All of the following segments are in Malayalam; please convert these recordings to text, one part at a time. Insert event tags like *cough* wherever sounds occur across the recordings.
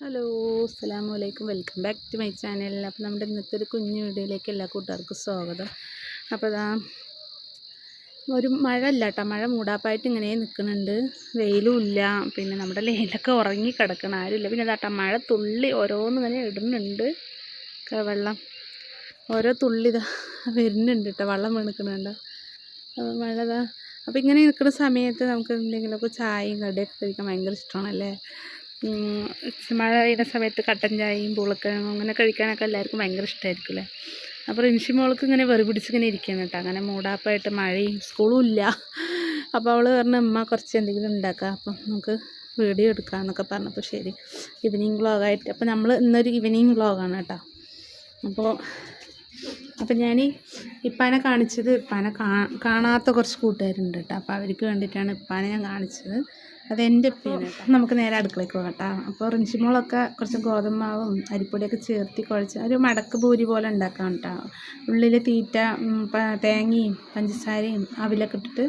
ഹലോ അസ്സാം വലൈക്കും welcome back to my channel. അപ്പോൾ നമ്മുടെ ഇന്നത്തെ ഒരു കുഞ്ഞു വീഡിയോയിലേക്ക് എല്ലാ കൂട്ടുകാർക്കും സ്വാഗതം. അപ്പോൾ അതാ ഒരു മഴ ഇല്ല കേട്ടോ മഴ മൂടാപ്പായിട്ട് ഇങ്ങനെ നിൽക്കുന്നുണ്ട് വെയിലും ഇല്ല. പിന്നെ നമ്മുടെ ലേലൊക്കെ ഉറങ്ങി കിടക്കണം. ആരുമില്ല പിന്നെ അതാട്ടാ മഴ തുള്ളി ഓരോന്നും ഇങ്ങനെ ഇടുന്നുണ്ട്. വെള്ളം. ഓരോ തുള്ളി ഇതാ വരുന്നുണ്ട് കേട്ടോ. വെള്ളം വീണിക്കുന്നുണ്ട് അപ്പോൾ മഴ ഇതാ അപ്പോൾ ഇങ്ങനെ നിൽക്കുന്ന സമയത്ത് നമുക്ക് എന്തെങ്കിലുമൊക്കെ ചായയും കടിയൊക്കെ കഴിക്കാൻ ഭയങ്കര ഇഷ്ടമാണല്ലേ? മഴ പെയ്യുന്ന സമയത്ത് കട്ടൻ ചായയും പുളക്കിഴങ്ങും അങ്ങനെ കഴിക്കാനൊക്കെ എല്ലാവർക്കും ഭയങ്കര ഇഷ്ടമായിരിക്കും അല്ലേ അപ്പോൾ റിൻഷി മോൾക്ക് ഇങ്ങനെ വെറു പിടിച്ചിങ്ങനെ ഇരിക്കുകയാണ് കേട്ടോ. അങ്ങനെ മൂടാപ്പായിട്ട് മഴയും സ്കൂളും ഇല്ല. അപ്പോൾ അവൾ പറഞ്ഞ അമ്മ കുറച്ച് എന്തെങ്കിലും ഉണ്ടാക്കാം. അപ്പം നമുക്ക് വീഡിയോ എടുക്കാമെന്നൊക്കെ പറഞ്ഞപ്പോൾ ശരി ഈവനിങ് വ്ളോഗായിട്ട് അപ്പോൾ നമ്മൾ ഇന്നൊരു ഈവനിങ് വ്ളോഗാണ് കേട്ടോ. അപ്പോൾ അപ്പം ഞാൻ ഇപ്പാനെ കാണിച്ചത് ഇപ്പാനെ കാണാത്ത കുറച്ച് കൂട്ടുകാരുണ്ട് കേട്ടോ. അപ്പോൾ അവർക്ക് വേണ്ടിയിട്ടാണ് ഇപ്പാനെ ഞാൻ കാണിച്ചത്. അത് എന്റെ ഉപ്പയാണ് നമുക്ക് നേരെ അടുക്കളയ്ക്ക് പോകട്ടോ അപ്പോൾ അപ്പോൾ റിൻഷിമോളൊക്കെ കുറച്ച് ഗോതമ്പാവും അരിപ്പൊടിയൊക്കെ ചേർത്തി കുഴച്ച് ഒരു മടക്ക് പൂരി പോലെ ഉണ്ടാക്കാം കേട്ടോ. ഉള്ളിൽ തീറ്റ തേങ്ങയും പഞ്ചസാരയും അവിലൊക്കെ ഇട്ടിട്ട്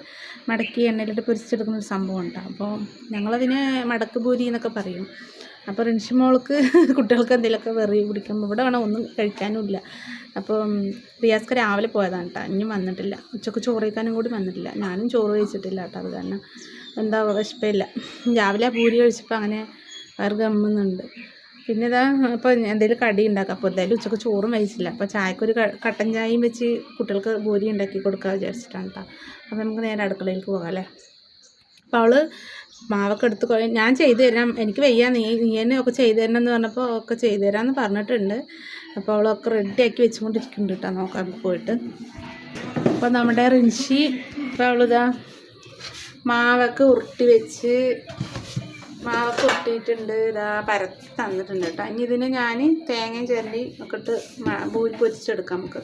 മടക്കി എണ്ണയിലിട്ട് പൊരിച്ചെടുക്കുന്ന ഒരു സംഭവം ഉണ്ടാവും അപ്പോൾ ഞങ്ങളതിന് മടക്ക് പൂരി എന്നൊക്കെ പറയും. അപ്പോൾ റിൻഷിമോൾക്ക് *laughs* കുട്ടികൾക്ക് എന്തെങ്കിലുമൊക്കെ വെറി പിടിക്കുമ്പോൾ ഇവിടെ വേണം ഒന്നും കഴിക്കാനും ഇല്ല. അപ്പം റിയാസ്ക്ക് രാവിലെ പോയതാണ് കേട്ടോ. ഇനിയും വന്നിട്ടില്ല. ഉച്ചയ്ക്ക് ചോറ് കഴിക്കാനും കൂടി വന്നിട്ടില്ല. ഞാനും ചോറ് കഴിച്ചിട്ടില്ല കേട്ടോ. അത് കാരണം എന്താ വിശപ്പില്ല രാവിലെ പൂരി കഴിച്ചപ്പോൾ അങ്ങനെ വയറ് ഗമ്മുന്നുണ്ട്. പിന്നെ ഇതാ ഇപ്പോൾ എന്തെങ്കിലും കടി ഉണ്ടാക്കാം അപ്പോൾ എന്തായാലും ഉച്ചയ്ക്ക് ചോറും കഴിച്ചില്ല. അപ്പോൾ ചായക്കൊരു കട്ടൻ ചായയും വെച്ച് കുട്ടികൾക്ക് പൂരി ഉണ്ടാക്കി കൊടുക്കാൻ വിചാരിച്ചിട്ടാണ് കേട്ടോ അപ്പോൾ നമുക്ക് നേരെ അടുക്കളയിലേക്ക് പോകാം അല്ലേ? അപ്പോൾ അവൾ മാവൊക്കെ എടുത്ത് ഞാൻ ചെയ്തു തരാം. എനിക്ക് വയ്യ. നീ നീ തന്നെ ഒക്കെ ചെയ്തു തരണം എന്ന് പറഞ്ഞപ്പോൾ ഒക്കെ ചെയ്തു തരാമെന്ന് പറഞ്ഞിട്ടുണ്ട്. അപ്പോൾ അവളൊക്കെ റെഡിയാക്കി വെച്ചുകൊണ്ടിരിക്കുന്നുണ്ട് കേട്ടോ നോക്കാൻ പോയിട്ട്. അപ്പോൾ നമ്മുടെ റിൻഷി ഇപ്പോൾ അവളിതാ മാവൊക്കെ ഉരുട്ടി വെച്ച് മാവൊക്കെ ഉരുട്ടിയിട്ടുണ്ട്. ഇതാ പരത്തി തന്നിട്ടുണ്ട് കേട്ടോ. ഇനി ഇതിന് ഞാൻ തേങ്ങയും ചിരണ്ടി ഒക്കെ ഇട്ട് ബൂരി പൂരി പൊരിച്ചെടുക്കാം നമുക്ക്.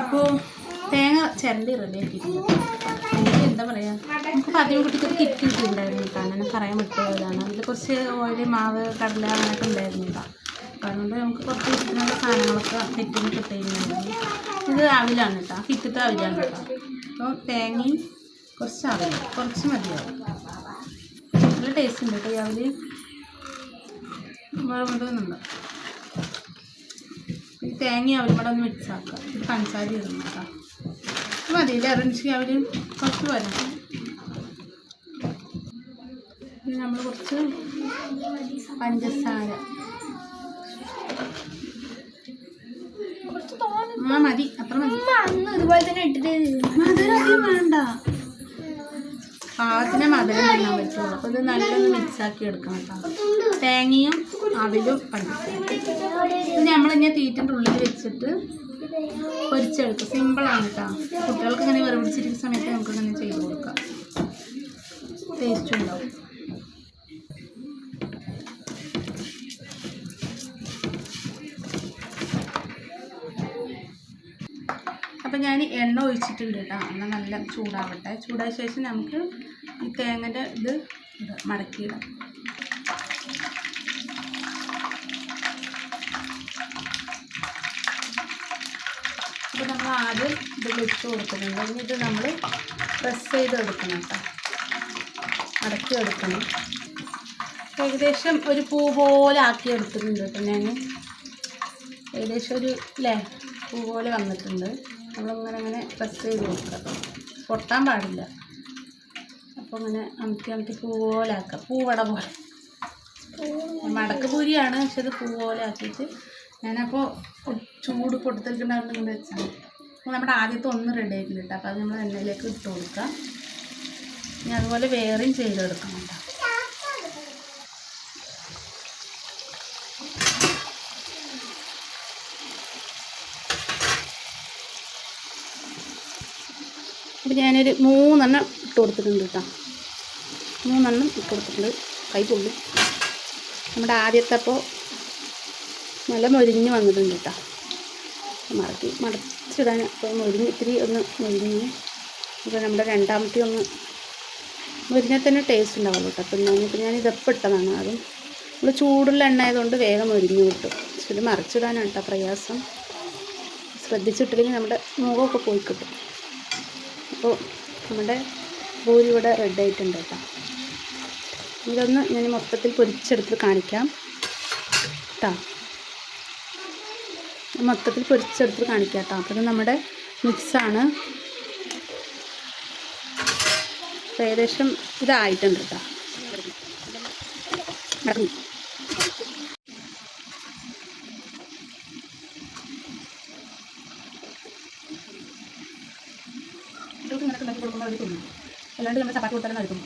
അപ്പോൾ തേങ്ങ ചിരണ്ടി റെഡിയാക്കിയിട്ടുണ്ട് എന്താ പറയുക നമുക്ക് പതിവ് കുട്ടിക്ക് കിട്ടിയിട്ടുണ്ടായിരുന്നു കേട്ടോ. അങ്ങനെ പറയാൻ വിട്ടുപോയതാണ് അതിൽ കുറച്ച് ഓയിൽ മാവ് കടല അങ്ങനെയൊക്കെ ഉണ്ടായിരുന്നു കേട്ടോ. അതുകൊണ്ട് നമുക്ക് കുറച്ച് ഇതിനുള്ള സാധനങ്ങളൊക്കെ തെറ്റിന് കിട്ടിയിട്ടുണ്ടായിരുന്നു ഇത് അവിലാണ് കേട്ടോ. ഫിറ്റത്തെ അവിലാണ് കേട്ടോ. അപ്പോൾ തേങ്ങയും കുറച്ച് അവിൽ കുറച്ച് മതിയാവും. നല്ല ടേസ്റ്റ് ഉണ്ട് കേട്ടോ ഈ അവിൽ കൊണ്ടുവന്നുണ്ട് ഈ തേങ്ങ അവരും കൂടെ ഒന്ന് മിക്സ് ആക്കുക ഇത് പഞ്ചസാര ഇടുന്നു കേട്ടോ. ഇത് മതിയില്ലേ റിൻഷി അവർ കുറച്ച് വരണം നമ്മൾ കുറച്ച് പഞ്ചസാര. ആ മതി. അത്ര മതി. അന്ന് ഇതുപോലെ തന്നെ ഇട്ടിട്ട് മധുരം അധികം വേണ്ട. പാകത്തിന് മധുരം തിന്നാൻ പറ്റുള്ളൂ. അപ്പൊ ഇത് നല്ലൊന്ന് മിക്സ് ആക്കി എടുക്കണം കേട്ടോ. തേങ്ങയും അവിലും പണിക്കും നമ്മൾ നമ്മളിങ്ങനെ തീറ്റിന്റെ ഉള്ളിൽ വെച്ചിട്ട് പൊരിച്ചെടുക്കും. സിമ്പിളാണ് കേട്ടോ. കുട്ടികൾക്ക് ഇങ്ങനെ വെറുപിടിച്ചിരിക്കുന്ന സമയത്ത് നമുക്ക് ഇങ്ങനെ ചെയ്ത് കൊടുക്കാം. ടേസ്റ്റ് ഉണ്ടാവും. അപ്പം ഞാൻ എണ്ണ ഒഴിച്ചിട്ടുണ്ട് കേട്ടോ. എണ്ണ നല്ല ചൂടാവട്ടെ. ചൂടായ ശേഷം നമുക്ക് ഈ തേങ്ങന്റെ ഇത് മടക്കിയിടാം. അപ്പോൾ നമ്മൾ ആദ്യം ഇത് വെച്ച് കൊടുക്കുന്നുണ്ട് ഇനി ഇത് നമ്മൾ പ്രസ് ചെയ്ത് എടുക്കണം കേട്ടോ. അടക്കി എടുക്കണം. ഏകദേശം ഒരു പൂ പോലെ ആക്കി എടുത്തിട്ടുണ്ട് കേട്ടോ ഞാൻ ഏകദേശം ഒരു അല്ലേ പൂ പോലെ വന്നിട്ടുണ്ട്. നമ്മളിങ്ങനെ അങ്ങനെ പ്രസ് ചെയ്ത് കൊടുക്കുക. പൊട്ടാൻ പാടില്ല. അപ്പോൾ അങ്ങനെ അമിത്തി അമിത്തി പൂ പോലെ ആക്കുക. പൂവട പോലെ. മടക്ക് പൂരിയാണ് പക്ഷെ അത് പൂ പോലെ ആക്കിയിട്ട് ഞാനപ്പോൾ ചൂട് പൊട്ടിത്തെറിക്കുണ്ടായിരുന്നു കൊണ്ട് വെച്ചാൽ അപ്പോൾ നമ്മുടെ ആദ്യത്തെ ഒന്ന് റെഡി ആയിട്ടുണ്ട്. കേട്ടോ അപ്പോൾ അത് നമ്മൾ എണ്ണയിലേക്ക് ഇട്ട് കൊടുക്കാം ഇനി അതുപോലെ വേറെയും ചെയ്തെടുക്കണം കേട്ടോ. അപ്പോൾ ഞാനൊരു മൂന്നെണ്ണം ഇട്ട് കൊടുത്തിട്ടുണ്ട് കേട്ടോ മൂന്നെണ്ണം ഇട്ട് കൊടുത്തിട്ടുണ്ട്. കൈ പൊള്ളി. നമ്മുടെ ആദ്യത്തെ അപ്പോൾ നല്ല മൊരിഞ്ഞ് വന്നിട്ടുണ്ട് കേട്ടോ മടക്കി മടച്ചിടാൻ അപ്പോൾ മൊരിഞ്ഞ് ഇത്തിരി ഒന്ന് മൊരിഞ്ഞ്. അപ്പോൾ നമ്മുടെ രണ്ടാമത്തെ ഒന്ന് മൊരിഞ്ഞാൽ തന്നെ ടേസ്റ്റ് ഉണ്ടാവുള്ളൂ കേട്ടോ അപ്പം ഞാനിപ്പോൾ ഞാൻ ഇതെപ്പം ഇട്ടതാണ്. അതും നമ്മൾ ചൂടുള്ള എണ്ണ ആയതുകൊണ്ട് വേഗം മൊരിഞ്ഞ് കിട്ടും. ഇത് മറിച്ചിടാനാണ് കേട്ടോ പ്രയാസം. ശ്രദ്ധിച്ചിട്ടില്ലെങ്കിൽ നമ്മുടെ മുഖമൊക്കെ പോയി കിട്ടും. അപ്പോൾ നമ്മുടെ പൂരി ഇവിടെ റെഡി ആയിട്ടുണ്ട് കേട്ടോ. ഇതൊന്ന് ഞാൻ മൊത്തത്തിൽ പൊരിച്ചെടുത്ത് കാണിക്കാം. കേട്ടോ മൊത്തത്തിൽ പൊരിച്ചെടുത്ത് കാണിക്കാം കേട്ടോ അപ്പോൾ നമ്മുടെ മിക്സാണ്. ഏകദേശം ഇതായിട്ടുണ്ട് കേട്ടോ നടന്നു കുട്ടികൾക്ക് ഇങ്ങനെയൊക്കെ ഉണ്ടാക്കി കൊടുക്കുമ്പോൾ അവർ തിന്നും അല്ലാണ്ട് നമ്മൾ ചപ്പാത്തി കൊടുത്താലും കഴിക്കും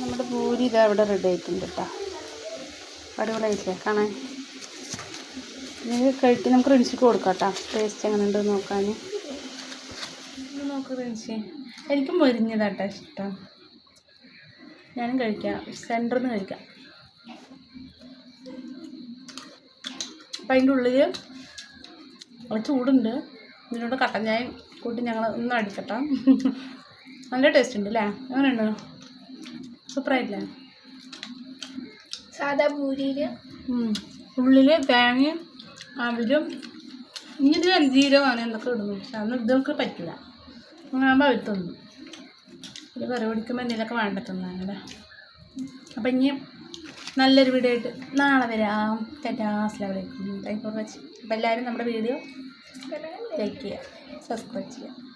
നമ്മുടെ പൂരി ഇതാ ഇവിടെ റെഡി ആയിട്ടുണ്ട് കേട്ടോ അടിപൊളിയായില്ലേ കാണാൻ. ഇത് കഴിക്കാൻ നമുക്ക് റിൻസിക്ക് കൊടുക്കാം കേട്ടോ ടേസ്റ്റ് എങ്ങനെ ഉണ്ടെന്ന് നോക്കാൻ നോക്ക് റിൻസി എനിക്ക് മൊരിഞ്ഞതാട്ടോ ഇഷ്ടം. ഞാനും കഴിക്കാം. സെന്ററിൽ നിന്ന് കഴിക്കാം. അപ്പം അതിന്റെ ഉള്ളിൽ ചൂടുണ്ട്. ഇതിനോട് കട്ടൻ ചായ കൂട്ടി ഞങ്ങൾ ഒന്ന് അടിക്കട്ടെ. നല്ല ടേസ്റ്റ് ഉണ്ട് അല്ലേ എങ്ങനെയുണ്ട്? സൂപ്പറായിട്ടില്ലേ? സാധാ പൂരിയിൽ ഉള്ളിൽ തേങ്ങയും അവരും ഇനി ഇത് അഞ്ചീരോ അങ്ങനെ എന്തൊക്കെ ഇടുന്നു. പക്ഷെ അന്ന് ഇതൊക്കെ പറ്റില്ല അങ്ങനാകുമ്പോൾ അവർ തിന്നു. ഒരു കറി പിടിക്കുമ്പോൾ എന്തെങ്കിലുമൊക്കെ വേണ്ടത്തുന്നതാണ് അപ്പം ഇനി നല്ലൊരു വീഡിയോ ആയിട്ട് നാളെ വരാം. ടാറ്റാ അസ്ലാം താങ്ക് ഫോർ വാച്ചിങ് അപ്പോൾ എല്ലാവരും നമ്മുടെ വീഡിയോ ലൈക്ക് ചെയ്യുക സബ്സ്ക്രൈബ് ചെയ്യുക